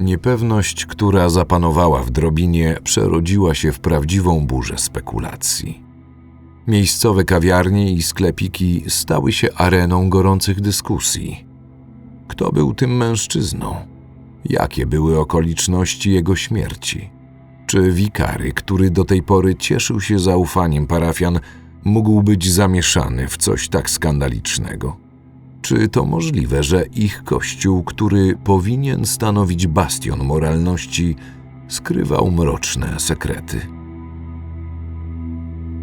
Niepewność, która zapanowała w drobinie, przerodziła się w prawdziwą burzę spekulacji. Miejscowe kawiarnie i sklepiki stały się areną gorących dyskusji. Kto był tym mężczyzną? Jakie były okoliczności jego śmierci? Czy wikary, który do tej pory cieszył się zaufaniem parafian, mógł być zamieszany w coś tak skandalicznego? Czy to możliwe, że ich kościół, który powinien stanowić bastion moralności, skrywał mroczne sekrety?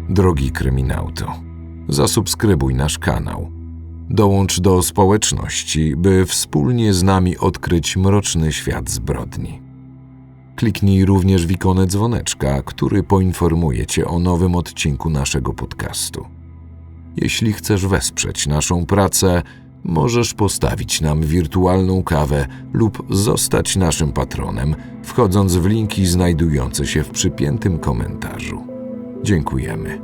Drogi kryminauto, zasubskrybuj nasz kanał. Dołącz do społeczności, by wspólnie z nami odkryć mroczny świat zbrodni. Kliknij również w ikonę dzwoneczka, który poinformuje Cię o nowym odcinku naszego podcastu. Jeśli chcesz wesprzeć naszą pracę, możesz postawić nam wirtualną kawę lub zostać naszym patronem, wchodząc w linki znajdujące się w przypiętym komentarzu. Dziękujemy.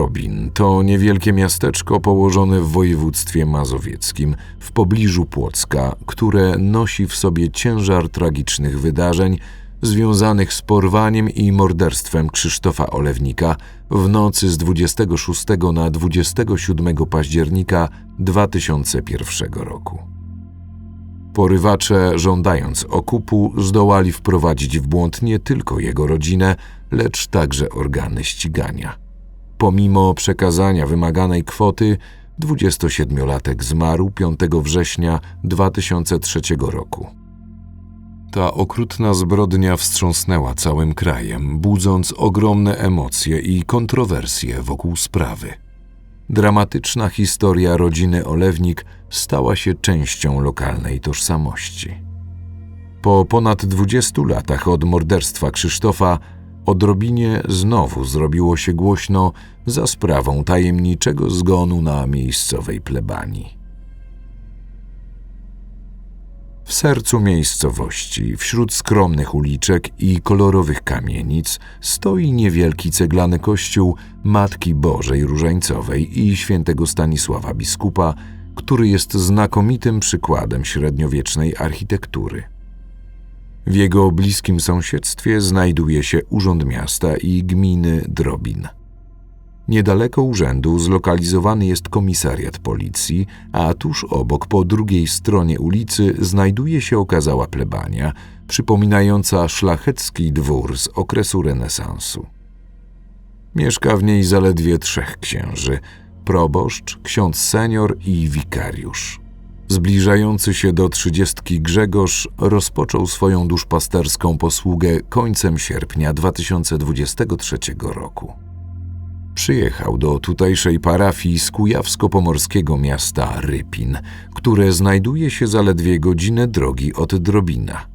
Drobin to niewielkie miasteczko położone w województwie mazowieckim, w pobliżu Płocka, które nosi w sobie ciężar tragicznych wydarzeń związanych z porwaniem i morderstwem Krzysztofa Olewnika w nocy z 26 na 27 października 2001 roku. Porywacze, żądając okupu, zdołali wprowadzić w błąd nie tylko jego rodzinę, lecz także organy ścigania. Pomimo przekazania wymaganej kwoty, 27-latek zmarł 5 września 2003 roku. Ta okrutna zbrodnia wstrząsnęła całym krajem, budząc ogromne emocje i kontrowersje wokół sprawy. Dramatyczna historia rodziny Olewnik stała się częścią lokalnej tożsamości. Po ponad 20 latach od morderstwa Krzysztofa, odrobinie znowu zrobiło się głośno za sprawą tajemniczego zgonu na miejscowej plebanii. W sercu miejscowości, wśród skromnych uliczek i kolorowych kamienic, stoi niewielki ceglany kościół Matki Bożej Różańcowej i świętego Stanisława Biskupa, który jest znakomitym przykładem średniowiecznej architektury. W jego bliskim sąsiedztwie znajduje się Urząd Miasta i Gminy Drobin – Niedaleko urzędu zlokalizowany jest komisariat policji, a tuż obok, po drugiej stronie ulicy, znajduje się okazała plebania, przypominająca szlachecki dwór z okresu renesansu. Mieszka w niej zaledwie trzech księży: proboszcz, ksiądz senior i wikariusz. Zbliżający się do trzydziestki Grzegorz rozpoczął swoją duszpasterską posługę końcem sierpnia 2023 roku przyjechał do tutejszej parafii z kujawsko-pomorskiego miasta Rypin, które znajduje się zaledwie godzinę drogi od Drobina.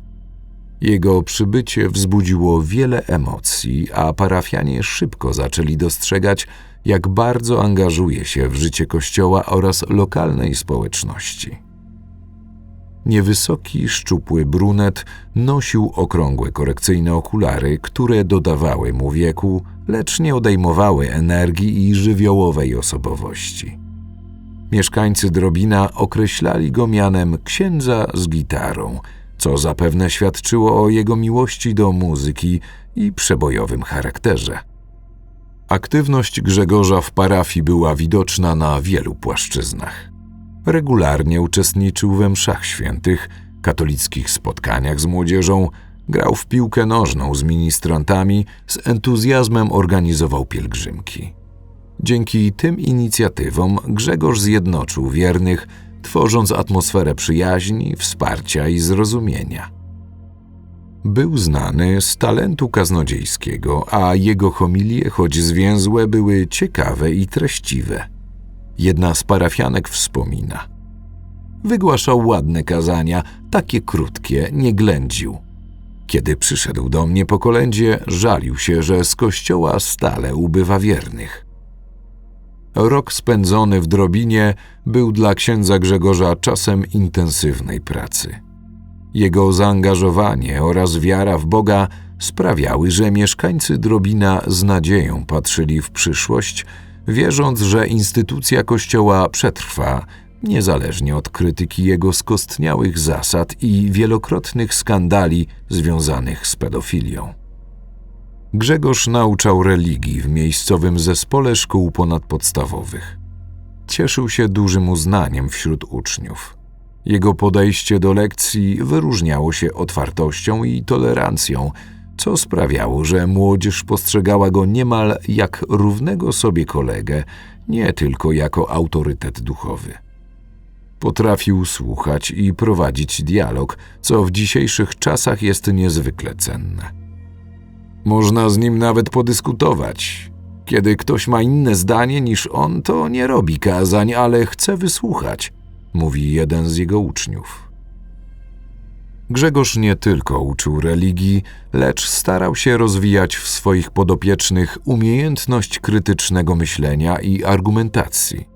Jego przybycie wzbudziło wiele emocji, a parafianie szybko zaczęli dostrzegać, jak bardzo angażuje się w życie kościoła oraz lokalnej społeczności. Niewysoki, szczupły brunet nosił okrągłe korekcyjne okulary, które dodawały mu wieku, lecz nie odejmowały energii i żywiołowej osobowości. Mieszkańcy Drobina określali go mianem księdza z gitarą, co zapewne świadczyło o jego miłości do muzyki i przebojowym charakterze. Aktywność Grzegorza w parafii była widoczna na wielu płaszczyznach. Regularnie uczestniczył we mszach świętych, katolickich spotkaniach z młodzieżą, grał w piłkę nożną z ministrantami, z entuzjazmem organizował pielgrzymki. Dzięki tym inicjatywom Grzegorz zjednoczył wiernych, tworząc atmosferę przyjaźni, wsparcia i zrozumienia. Był znany z talentu kaznodziejskiego, a jego homilie, choć zwięzłe, były ciekawe i treściwe – Jedna z parafianek wspomina. Wygłaszał ładne kazania, takie krótkie, nie ględził. Kiedy przyszedł do mnie po kolędzie, żalił się, że z kościoła stale ubywa wiernych. Rok spędzony w drobinie był dla księdza Grzegorza czasem intensywnej pracy. Jego zaangażowanie oraz wiara w Boga sprawiały, że mieszkańcy Drobina z nadzieją patrzyli w przyszłość, wierząc, że instytucja Kościoła przetrwa, niezależnie od krytyki jego skostniałych zasad i wielokrotnych skandali związanych z pedofilią. Grzegorz nauczał religii w miejscowym zespole szkół ponadpodstawowych. Cieszył się dużym uznaniem wśród uczniów. Jego podejście do lekcji wyróżniało się otwartością i tolerancją, co sprawiało, że młodzież postrzegała go niemal jak równego sobie kolegę, nie tylko jako autorytet duchowy. Potrafił słuchać i prowadzić dialog, co w dzisiejszych czasach jest niezwykle cenne. Można z nim nawet podyskutować. Kiedy ktoś ma inne zdanie niż on, to nie robi kazań, ale chce wysłuchać, mówi jeden z jego uczniów. Grzegorz nie tylko uczył religii, lecz starał się rozwijać w swoich podopiecznych umiejętność krytycznego myślenia i argumentacji.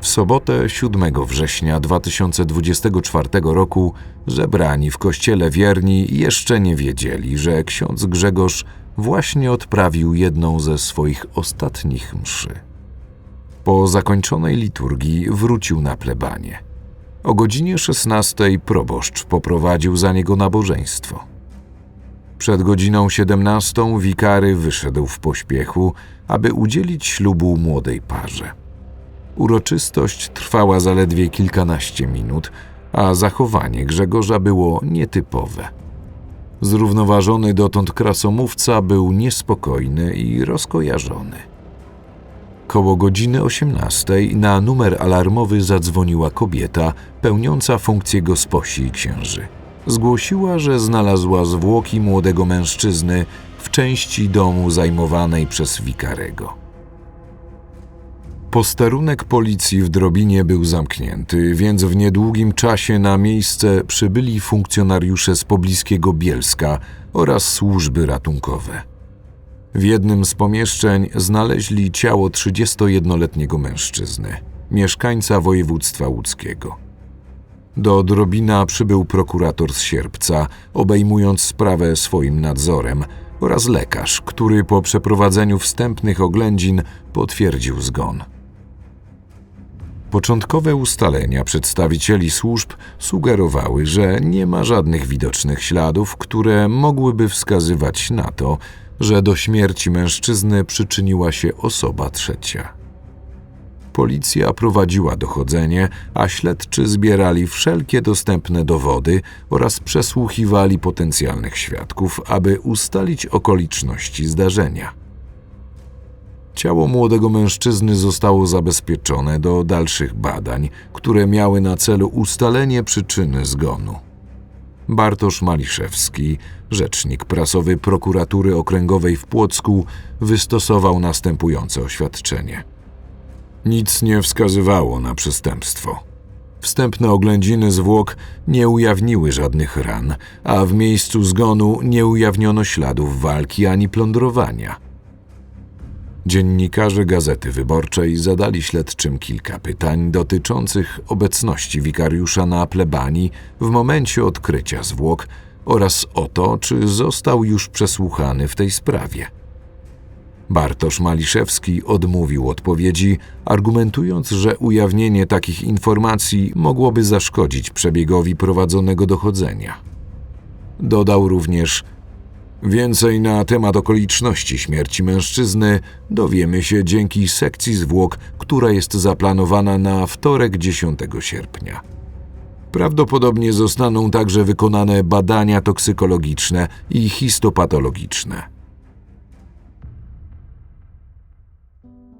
W sobotę 7 września 2024 roku zebrani w kościele wierni jeszcze nie wiedzieli, że ksiądz Grzegorz właśnie odprawił jedną ze swoich ostatnich mszy. Po zakończonej liturgii wrócił na plebanie. O godzinie 16 proboszcz poprowadził za niego nabożeństwo. Przed godziną 17 wikary wyszedł w pośpiechu, aby udzielić ślubu młodej parze. Uroczystość trwała zaledwie kilkanaście minut, a zachowanie Grzegorza było nietypowe. Zrównoważony dotąd krasomówca był niespokojny i rozkojarzony. Koło godziny 18 na numer alarmowy zadzwoniła kobieta pełniąca funkcję gosposi i księży. Zgłosiła, że znalazła zwłoki młodego mężczyzny w części domu zajmowanej przez wikarego. Posterunek policji w Drobinie był zamknięty, więc w niedługim czasie na miejsce przybyli funkcjonariusze z pobliskiego Bielska oraz służby ratunkowe. W jednym z pomieszczeń znaleźli ciało 31-letniego mężczyzny, mieszkańca województwa łódzkiego. Do Drobina przybył prokurator z Sierpca, obejmując sprawę swoim nadzorem, oraz lekarz, który po przeprowadzeniu wstępnych oględzin potwierdził zgon. Początkowe ustalenia przedstawicieli służb sugerowały, że nie ma żadnych widocznych śladów, które mogłyby wskazywać na to, że do śmierci mężczyzny przyczyniła się osoba trzecia. Policja prowadziła dochodzenie, a śledczy zbierali wszelkie dostępne dowody oraz przesłuchiwali potencjalnych świadków, aby ustalić okoliczności zdarzenia. Ciało młodego mężczyzny zostało zabezpieczone do dalszych badań, które miały na celu ustalenie przyczyny zgonu. Bartosz Maliszewski, rzecznik prasowy prokuratury okręgowej w Płocku, wystosował następujące oświadczenie. Nic nie wskazywało na przestępstwo. Wstępne oględziny zwłok nie ujawniły żadnych ran, a w miejscu zgonu nie ujawniono śladów walki ani plądrowania. Dziennikarze Gazety Wyborczej zadali śledczym kilka pytań dotyczących obecności wikariusza na plebanii w momencie odkrycia zwłok oraz o to, czy został już przesłuchany w tej sprawie. Bartosz Maliszewski odmówił odpowiedzi, argumentując, że ujawnienie takich informacji mogłoby zaszkodzić przebiegowi prowadzonego dochodzenia. Dodał również, Więcej na temat okoliczności śmierci mężczyzny dowiemy się dzięki sekcji zwłok, która jest zaplanowana na wtorek 10 sierpnia. Prawdopodobnie zostaną także wykonane badania toksykologiczne i histopatologiczne.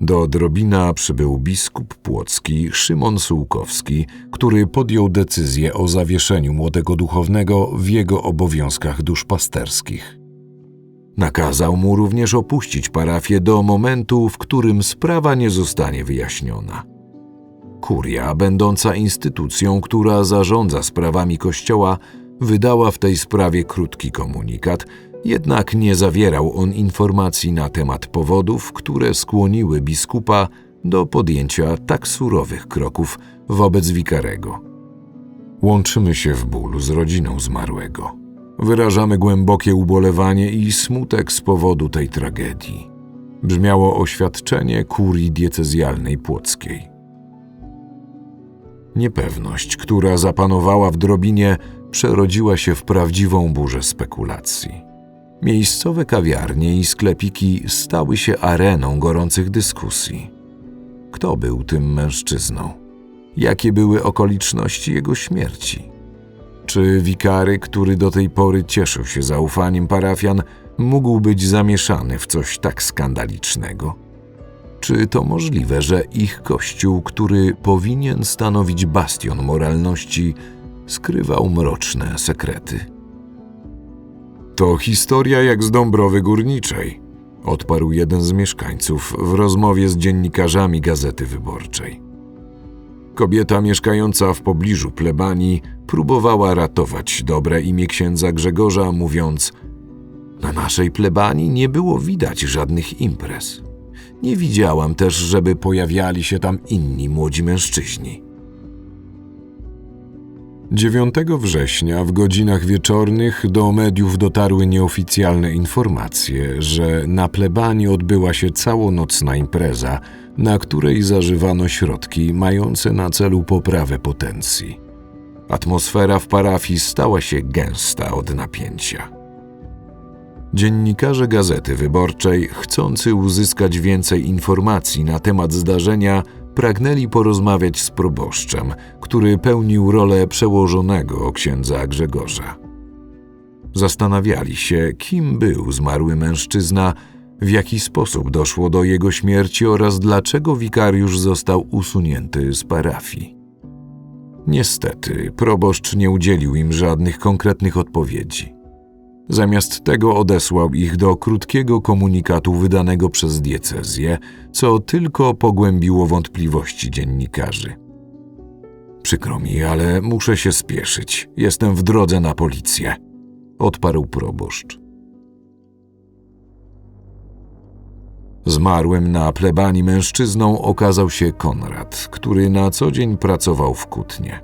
Do Drobina przybył biskup płocki Szymon Sułkowski, który podjął decyzję o zawieszeniu młodego duchownego w jego obowiązkach duszpasterskich. Nakazał mu również opuścić parafię do momentu, w którym sprawa nie zostanie wyjaśniona. Kuria, będąca instytucją, która zarządza sprawami kościoła, wydała w tej sprawie krótki komunikat, jednak nie zawierał on informacji na temat powodów, które skłoniły biskupa do podjęcia tak surowych kroków wobec wikarego. Łączymy się w bólu z rodziną zmarłego. Wyrażamy głębokie ubolewanie i smutek z powodu tej tragedii. Brzmiało oświadczenie kurii diecezjalnej płockiej. Niepewność, która zapanowała w drobinie, przerodziła się w prawdziwą burzę spekulacji. Miejscowe kawiarnie i sklepiki stały się areną gorących dyskusji. Kto był tym mężczyzną? Jakie były okoliczności jego śmierci? Czy wikary, który do tej pory cieszył się zaufaniem parafian, mógł być zamieszany w coś tak skandalicznego? Czy to możliwe, że ich kościół, który powinien stanowić bastion moralności, skrywał mroczne sekrety? To historia jak z Dąbrowy Górniczej, odparł jeden z mieszkańców w rozmowie z dziennikarzami Gazety Wyborczej. Kobieta mieszkająca w pobliżu plebanii próbowała ratować dobre imię księdza Grzegorza, mówiąc: Na naszej plebanii nie było widać żadnych imprez. Nie widziałam też, żeby pojawiali się tam inni młodzi mężczyźni. 9 września w godzinach wieczornych do mediów dotarły nieoficjalne informacje, że na plebanii odbyła się całonocna impreza, na której zażywano środki mające na celu poprawę potencji. Atmosfera w parafii stała się gęsta od napięcia. Dziennikarze Gazety Wyborczej, chcący uzyskać więcej informacji na temat zdarzenia, pragnęli porozmawiać z proboszczem, który pełnił rolę przełożonego księdza Grzegorza. Zastanawiali się, kim był zmarły mężczyzna, w jaki sposób doszło do jego śmierci oraz dlaczego wikariusz został usunięty z parafii. Niestety, proboszcz nie udzielił im żadnych konkretnych odpowiedzi. Zamiast tego odesłał ich do krótkiego komunikatu wydanego przez diecezję, co tylko pogłębiło wątpliwości dziennikarzy. Przykro mi, ale muszę się spieszyć. Jestem w drodze na policję, odparł proboszcz. Zmarłym na plebanii mężczyzną okazał się Konrad, który na co dzień pracował w Kutnie.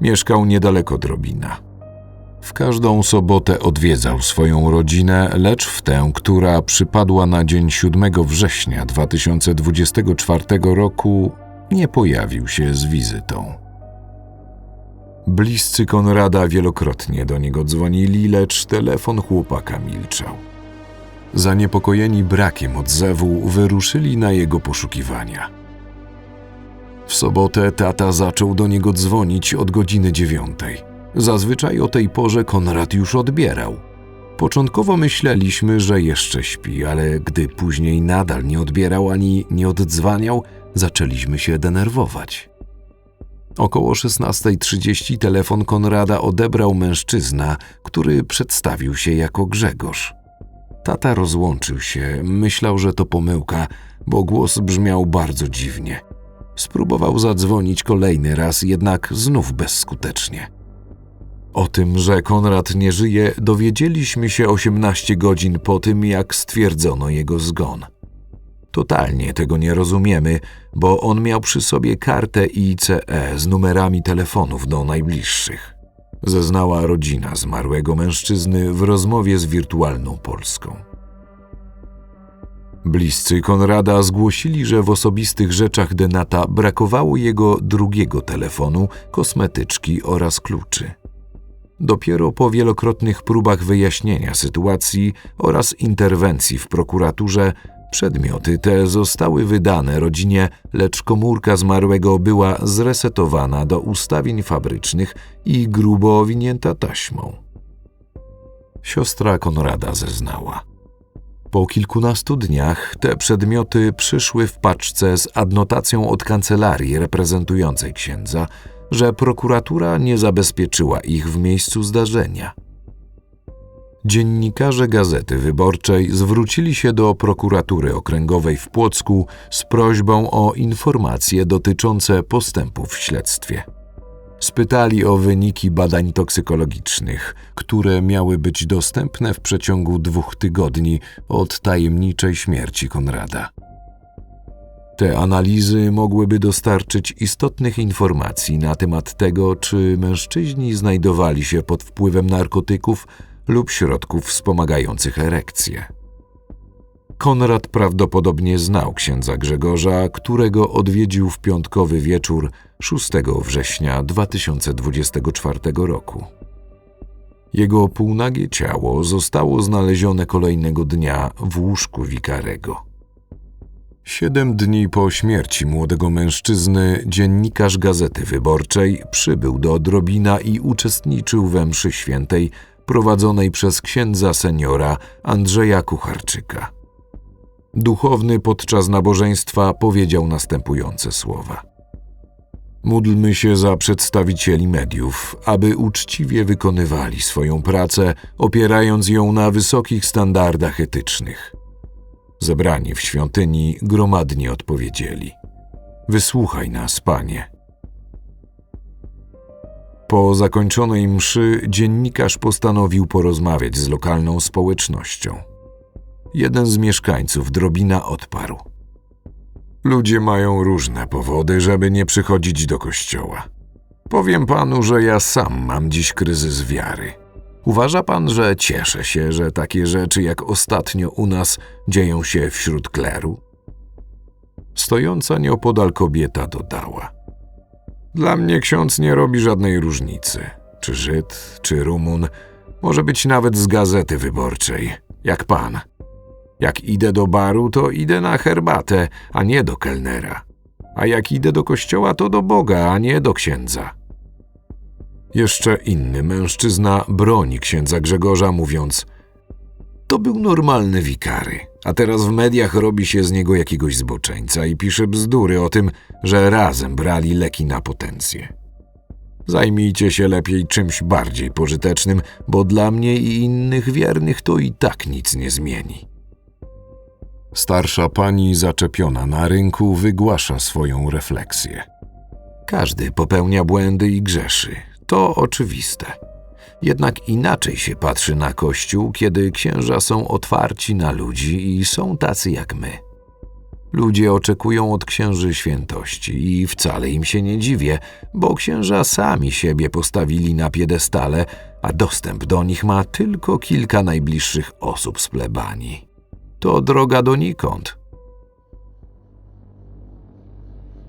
Mieszkał niedaleko Drobina. W każdą sobotę odwiedzał swoją rodzinę, lecz w tę, która przypadła na dzień 7 września 2024 roku, nie pojawił się z wizytą. Bliscy Konrada wielokrotnie do niego dzwonili, lecz telefon chłopaka milczał. Zaniepokojeni brakiem odzewu, wyruszyli na jego poszukiwania. W sobotę tata zaczął do niego dzwonić od godziny dziewiątej. Zazwyczaj o tej porze Konrad już odbierał. Początkowo myśleliśmy, że jeszcze śpi, ale gdy później nadal nie odbierał ani nie oddzwaniał, zaczęliśmy się denerwować. Około 16.30 telefon Konrada odebrał mężczyzna, który przedstawił się jako Grzegorz. Tata rozłączył się, myślał, że to pomyłka, bo głos brzmiał bardzo dziwnie. Spróbował zadzwonić kolejny raz, jednak znów bezskutecznie. O tym, że Konrad nie żyje, dowiedzieliśmy się 18 godzin po tym, jak stwierdzono jego zgon. Totalnie tego nie rozumiemy, bo on miał przy sobie kartę ICE z numerami telefonów do najbliższych. Zeznała rodzina zmarłego mężczyzny w rozmowie z wirtualną Polską. Bliscy Konrada zgłosili, że w osobistych rzeczach Denata brakowało jego drugiego telefonu, kosmetyczki oraz kluczy. Dopiero po wielokrotnych próbach wyjaśnienia sytuacji oraz interwencji w prokuraturze przedmioty te zostały wydane rodzinie, lecz komórka zmarłego była zresetowana do ustawień fabrycznych i grubo owinięta taśmą. Siostra Konrada zeznała. Po kilkunastu dniach te przedmioty przyszły w paczce z adnotacją od kancelarii reprezentującej księdza, że prokuratura nie zabezpieczyła ich w miejscu zdarzenia. Dziennikarze Gazety Wyborczej zwrócili się do prokuratury okręgowej w Płocku z prośbą o informacje dotyczące postępów w śledztwie. Spytali o wyniki badań toksykologicznych, które miały być dostępne w przeciągu dwóch tygodni od tajemniczej śmierci Konrada. Te analizy mogłyby dostarczyć istotnych informacji na temat tego, czy mężczyźni znajdowali się pod wpływem narkotyków lub środków wspomagających erekcję. Konrad prawdopodobnie znał księdza Grzegorza, którego odwiedził w piątkowy wieczór 6 września 2024 roku. Jego półnagie ciało zostało znalezione kolejnego dnia w łóżku wikarego. Siedem dni po śmierci młodego mężczyzny dziennikarz Gazety Wyborczej przybył do Drobina i uczestniczył we mszy świętej prowadzonej przez księdza seniora Andrzeja Kucharczyka. Duchowny podczas nabożeństwa powiedział następujące słowa. Módlmy się za przedstawicieli mediów, aby uczciwie wykonywali swoją pracę, opierając ją na wysokich standardach etycznych. Zebrani w świątyni gromadnie odpowiedzieli: Wysłuchaj nas, panie. Po zakończonej mszy dziennikarz postanowił porozmawiać z lokalną społecznością. Jeden z mieszkańców Drobina odparł. Ludzie mają różne powody, żeby nie przychodzić do kościoła. Powiem panu, że ja sam mam dziś kryzys wiary. Uważa pan, że cieszę się, że takie rzeczy jak ostatnio u nas dzieją się wśród kleru? Stojąca nieopodal kobieta dodała. Dla mnie ksiądz nie robi żadnej różnicy. Czy Żyd, czy Rumun, może być nawet z gazety wyborczej, jak pan. Jak idę do baru, to idę na herbatę, a nie do kelnera. A jak idę do kościoła, to do Boga, a nie do księdza. Jeszcze inny mężczyzna broni księdza Grzegorza, mówiąc: To był normalny wikary, a teraz w mediach robi się z niego jakiegoś zboczeńca i pisze bzdury o tym, że razem brali leki na potencję. Zajmijcie się lepiej czymś bardziej pożytecznym, bo dla mnie i innych wiernych to i tak nic nie zmieni. Starsza pani zaczepiona na rynku wygłasza swoją refleksję. Każdy popełnia błędy i grzeszy, to oczywiste. Jednak inaczej się patrzy na Kościół, kiedy księża są otwarci na ludzi i są tacy jak my. Ludzie oczekują od księży świętości i wcale im się nie dziwię, bo księża sami siebie postawili na piedestale, a dostęp do nich ma tylko kilka najbliższych osób z plebanii. To droga donikąd.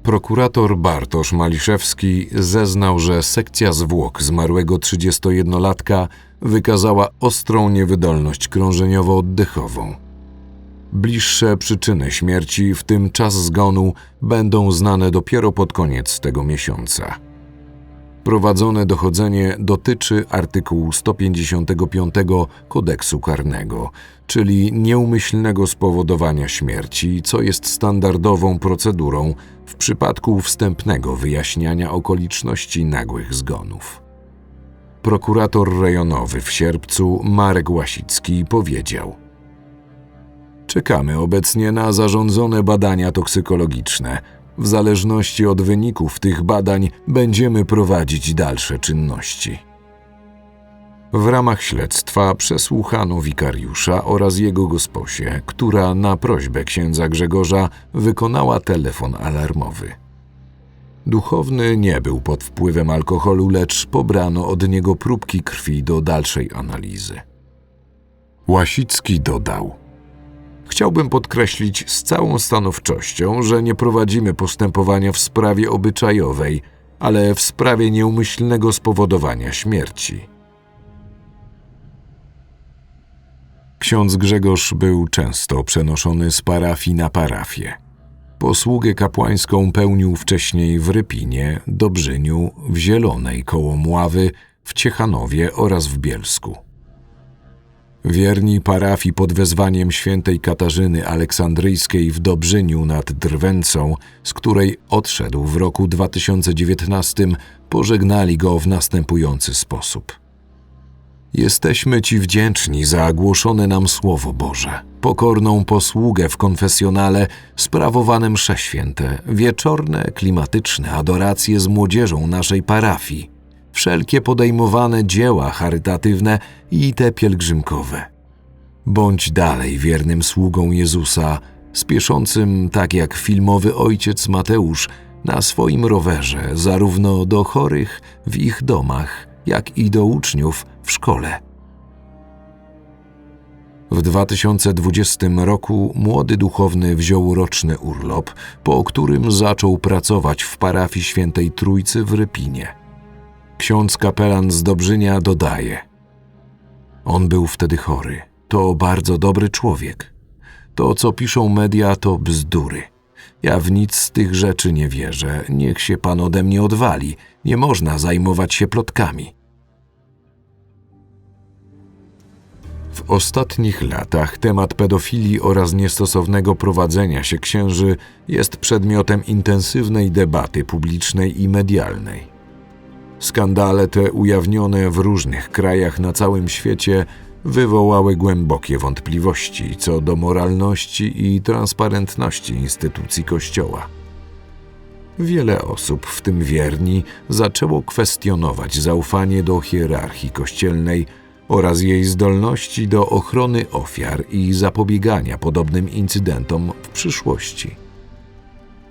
Prokurator Bartosz Maliszewski zeznał, że sekcja zwłok zmarłego 31-latka wykazała ostrą niewydolność krążeniowo-oddechową. Bliższe przyczyny śmierci, w tym czas zgonu, będą znane dopiero pod koniec tego miesiąca. Prowadzone dochodzenie dotyczy artykułu 155 kodeksu karnego, czyli nieumyślnego spowodowania śmierci, co jest standardową procedurą w przypadku wstępnego wyjaśniania okoliczności nagłych zgonów. Prokurator rejonowy w sierpcu Marek Łasicki powiedział: Czekamy obecnie na zarządzone badania toksykologiczne. W zależności od wyników tych badań będziemy prowadzić dalsze czynności. W ramach śledztwa przesłuchano wikariusza oraz jego gosposię, która na prośbę księdza Grzegorza wykonała telefon alarmowy. Duchowny nie był pod wpływem alkoholu, lecz pobrano od niego próbki krwi do dalszej analizy. Łasicki dodał: Chciałbym podkreślić z całą stanowczością, że nie prowadzimy postępowania w sprawie obyczajowej, ale w sprawie nieumyślnego spowodowania śmierci. Ksiądz Grzegorz był często przenoszony z parafii na parafię. Posługę kapłańską pełnił wcześniej w Rypinie, Dobrzyniu, w Zielonej koło Mławy, w Ciechanowie oraz w Bielsku. Wierni parafii pod wezwaniem świętej Katarzyny Aleksandryjskiej w Dobrzyniu nad Drwęcą, z której odszedł w roku 2019, pożegnali go w następujący sposób – Jesteśmy Ci wdzięczni za głoszone nam Słowo Boże, pokorną posługę w konfesjonale, sprawowane msze święte, wieczorne, klimatyczne adoracje z młodzieżą naszej parafii, wszelkie podejmowane dzieła charytatywne i te pielgrzymkowe. Bądź dalej wiernym sługą Jezusa, spieszącym, tak jak filmowy ojciec Mateusz, na swoim rowerze, zarówno do chorych w ich domach, jak i do uczniów w szkole. W 2020 roku młody duchowny wziął roczny urlop, po którym zaczął pracować w parafii Świętej Trójcy w Rypinie. Ksiądz kapelan z Dobrzynia dodaje: On był wtedy chory. To bardzo dobry człowiek. To, co piszą media, to bzdury. Ja w nic z tych rzeczy nie wierzę. Niech się pan ode mnie odwali. Nie można zajmować się plotkami. W ostatnich latach temat pedofilii oraz niestosownego prowadzenia się księży jest przedmiotem intensywnej debaty publicznej i medialnej. Skandale te ujawnione w różnych krajach na całym świecie wywołały głębokie wątpliwości co do moralności i transparentności instytucji Kościoła. Wiele osób, w tym wierni, zaczęło kwestionować zaufanie do hierarchii kościelnej oraz jej zdolności do ochrony ofiar i zapobiegania podobnym incydentom w przyszłości.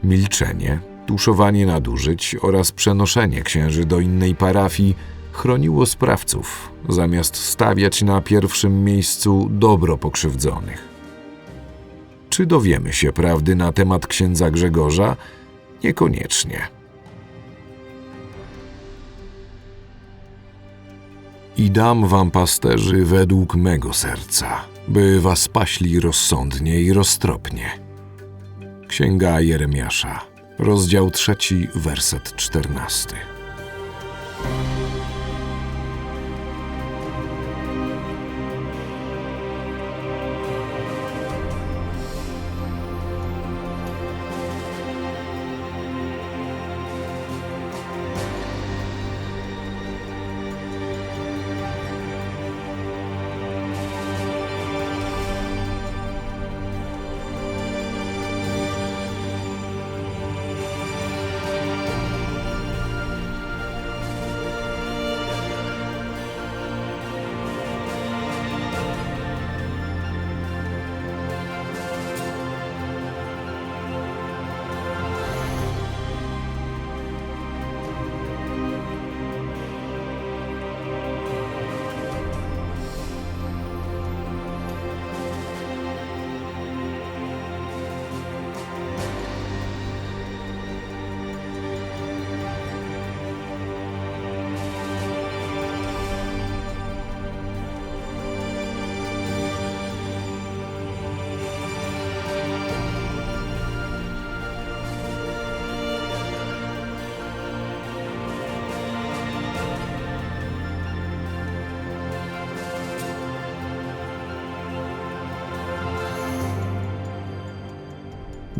Milczenie, tuszowanie nadużyć oraz przenoszenie księży do innej parafii chroniło sprawców, zamiast stawiać na pierwszym miejscu dobro pokrzywdzonych. Czy dowiemy się prawdy na temat księdza Grzegorza? Niekoniecznie. I dam wam pasterzy według mego serca, by was paśli rozsądnie i roztropnie. Księga Jeremiasza, rozdział trzeci, werset czternasty.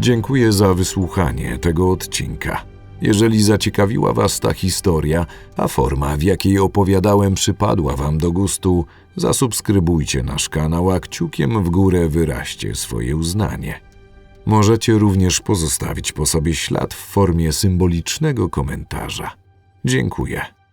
Dziękuję za wysłuchanie tego odcinka. Jeżeli zaciekawiła Was ta historia, a forma, w jakiej opowiadałem, przypadła Wam do gustu, zasubskrybujcie nasz kanał, a kciukiem w górę wyraźcie swoje uznanie. Możecie również pozostawić po sobie ślad w formie symbolicznego komentarza. Dziękuję.